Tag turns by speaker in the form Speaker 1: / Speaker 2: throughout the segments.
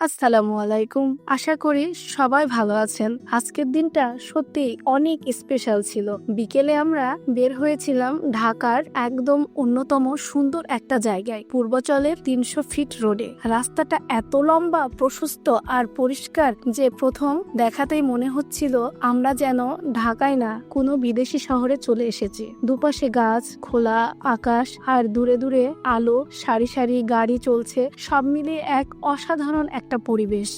Speaker 1: আসসালামু আলাইকুম। আশা করি সবাই ভালো আছেন। আজকের দিনটা সত্যি অনেক স্পেশাল ছিল। বিকেলে আমরা বের হয়েছিলাম ঢাকার একদম অন্যতম সুন্দর একটা জায়গায়, পূর্বচলের তিনশো ফিট রোডে রাস্তাটা এত লম্বা, প্রশস্ত আর পরিষ্কার যে প্রথম দেখাতেই মনে হচ্ছিল আমরা যেন ঢাকায় না, কোনো বিদেশি শহরে চলে এসেছি। দুপাশে গাছ, খোলা আকাশ আর দূরে দূরে আলো, সারি সারি গাড়ি চলছে, সব মিলিয়ে এক অসাধারণ একটা পরিবেশ।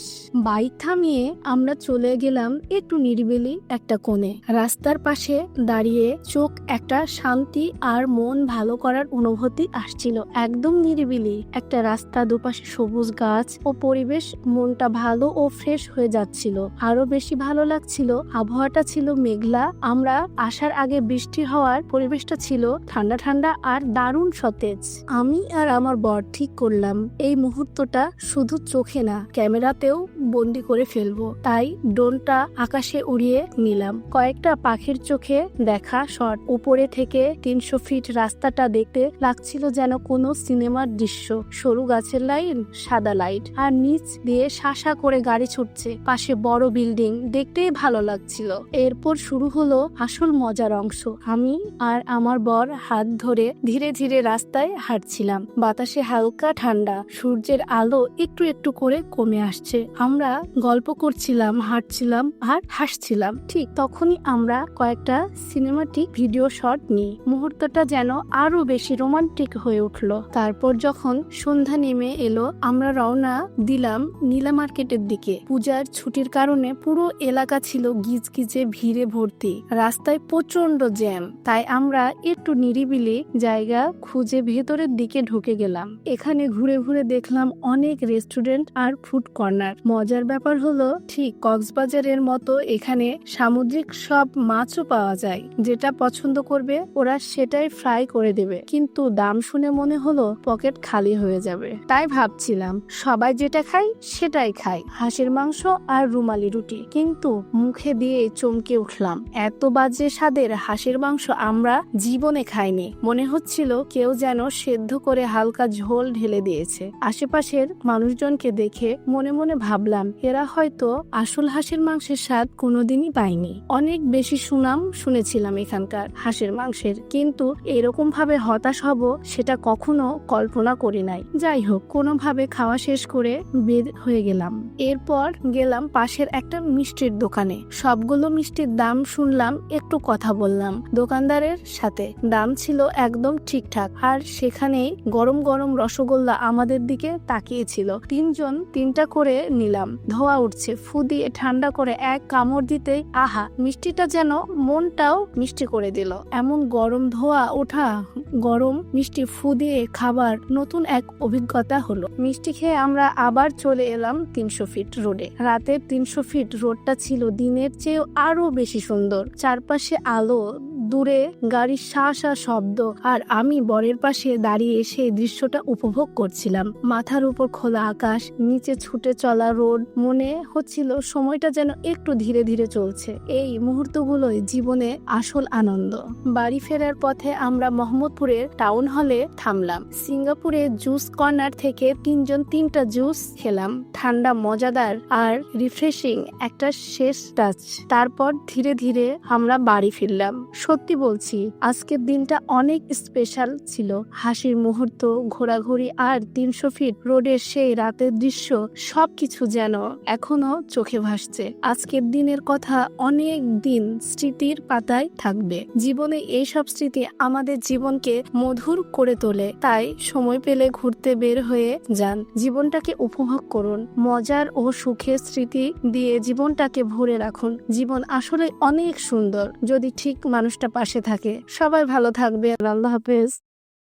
Speaker 1: বাইক থামিয়ে আমরা চলে গেলাম একটু নিরিবিলি একটা কোণে। রাস্তার পাশে দাঁড়িয়ে চোখ একটা শান্তি আর মন ভালো করার অনুভূতি আসছিল। একদম নিরিবিলি একটা রাস্তা দুপাশে সবুজ গাছ ও পরিবেশ মনটা ভালো ও ফ্রেশ হয়ে যাচ্ছিল। আরও বেশি ভালো লাগছিল আবহাওয়াটা ছিল মেঘলা। আমরা আসার আগে বৃষ্টি হওয়ার পরিবেশটা ছিল ঠান্ডা ঠান্ডা আর দারুণ সতেজ। আমি আর আমার বর ঠিক করলাম। এই মুহূর্তটা শুধু চোখে না ক্যামেরাতেও বন্দি করে ফেলব। তাই ড্রোনটা আকাশে উড়িয়ে নিলাম। কয়েকটা পাখির চোখে দেখা শট। উপরে থেকে তিনশো ফিট রাস্তাটা দেখতে লাগছিল যেন কোনো সিনেমার দৃশ্য। সরু গাছের লাইন, সাদা লাইট, আর নিচ দিয়ে শাসা করে গাড়ি ছুটছে। পাশে বড় বিল্ডিং, দেখতেই ভালো লাগছিল। এরপর শুরু হলো আসল মজার অংশ। আমি আর আমার বর হাত ধরে ধীরে ধীরে রাস্তায় হাঁটছিলাম। বাতাসে হালকা ঠান্ডা, সূর্যের আলো একটু একটু করে কমে আসছে। আমরা গল্প করছিলাম, হাঁটছিলাম আর হাসছিলাম। ঠিক তখনই আমরা কয়েকটা সিনেমাটিক ভিডিও শট নিই। মুহূর্তটা যেন আরও বেশি রোমান্টিক হয়ে উঠল। তারপর যখন সন্ধ্যা নেমে এলো, আমরা রওনা দিলাম নীলা মার্কেটের দিকে। পূজার ছুটির কারণে পুরো এলাকা ছিল গিজগিজে ভিড়ে ভর্তি। রাস্তায় প্রচণ্ড জ্যাম। তাই আমরা একটু নিরিবিলি জায়গা খুঁজে ভেতরের দিকে ঢুকে গেলাম। এখানে ঘুরে ঘুরে দেখলাম অনেক রেস্টুরেন্ট আর ফুড কর্নার মজার ব্যাপার হলো, ঠিক কক্সবাজারের মতো এখানে সামুদ্রিক সব মাছও পাওয়া যায়। যেটা পছন্দ করবে, ওরা সেটাই ফ্রাই করে দেবে। কিন্তু দাম শুনে মনে হলো পকেট খালি হয়ে যাবে। তাই ভাবছিলাম, সবাই যেটা খাই সেটাই খাই হাঁসের মাংস আর রুমালি রুটি। কিন্তু মুখে দিয়ে চমকে উঠলাম, এত বাজে স্বাদের হাঁসের মাংস আমরা জীবনে খাইনি। মনে হচ্ছিল কেউ যেন সেদ্ধ করে হালকা ঝোল ঢেলে দিয়েছে। আশেপাশের মানুষজনকে দেখে মনে মনে ভাবলাম, এরা হয়তো আসল হাঁসের মাংসের স্বাদ কোনোদিনই পায়নি। অনেক বেশি সুনাম শুনেছিলাম এখানকার হাঁসের মাংসের, কিন্তু এরকম ভাবে হতাশ হব সেটা কখনো কল্পনা করি নাই। যাই হোক, কোনোভাবে খাওয়া শেষ করে বের হয়ে গেলাম। এরপর গেলাম পাশের একটা মিষ্টির দোকানে। সবগুলো মিষ্টির দাম শুনলাম, একটু কথা বললাম দোকানদারের সাথে। দাম ছিল একদম ঠিকঠাক, আর সেখানেই গরম গরম রসগোল্লা আমাদের দিকে তাকিয়েছিল। তিনজন তিনটা করে নিলাম। ধোয়া উঠছে, ফু দিয়ে ঠান্ডা করে এক কামড় দিতেই আহা, মিষ্টিটা যেন মনটাও মিষ্টি করে দিল। এমন গরম ধোয়া ওঠা, গরম মিষ্টি ফু দিয়ে খাবার নতুন এক অভিজ্ঞতা হলো। মিষ্টি খেয়ে আমরা আবার চলে এলাম তিনশো ফিট রোডে। রাতের তিনশো ফিট রোডটা ছিল দিনের চেয়েও আরও বেশি সুন্দর। চারপাশে আলো দূরে গাড়ির শা শা শব্দ আর আমি বরের পাশে দাঁড়িয়ে সেই দৃশ্যটা উপভোগ করছিলাম। মাথার উপর খোলা আকাশ, নিচে ছুটে চলা রোড, মনে হচ্ছিল সময়টা যেন একটু ধীরে ধীরে চলছে। এই মুহূর্তগুলোই জীবনে আসল আনন্দ। বাড়ি ফেরার পথে আমরা মোহাম্মদপুরের টাউন হলে থামলাম। সিঙ্গাপুরে জুস কর্নার থেকে তিনজন তিনটা জুস খেলাম। ঠান্ডা, মজাদার আর রিফ্রেশিং একটা শেষ টাচ। তারপর ধীরে ধীরে আমরা বাড়ি ফিরলাম। সত্যি বলছি, আজকের দিনটা অনেক স্পেশাল ছিল। হাসির মুহূর্ত, ঘোরাঘুরি আর তিনশো ফিট রোডের সেই রাতের দৃশ্য, সবকিছু যেন এখনও চোখে ভাসছে। আজকের দিনের কথা অনেক দিন স্মৃতির পাতায় থাকবে। জীবনে এইসব স্মৃতি আমাদের জীবনকে মধুর করে তোলে, তাই সময় পেলে ঘুরতে বের হয়ে যান। জীবনটাকে উপভোগ করুন। মজার ও সুখের স্মৃতি দিয়ে জীবনটাকে ভরে রাখুন। জীবন আসলে অনেক সুন্দর। যদি ঠিক মানুষটা পাশে থাকে। সবাই ভালো থাকবে আল্লাহ হাফেজ।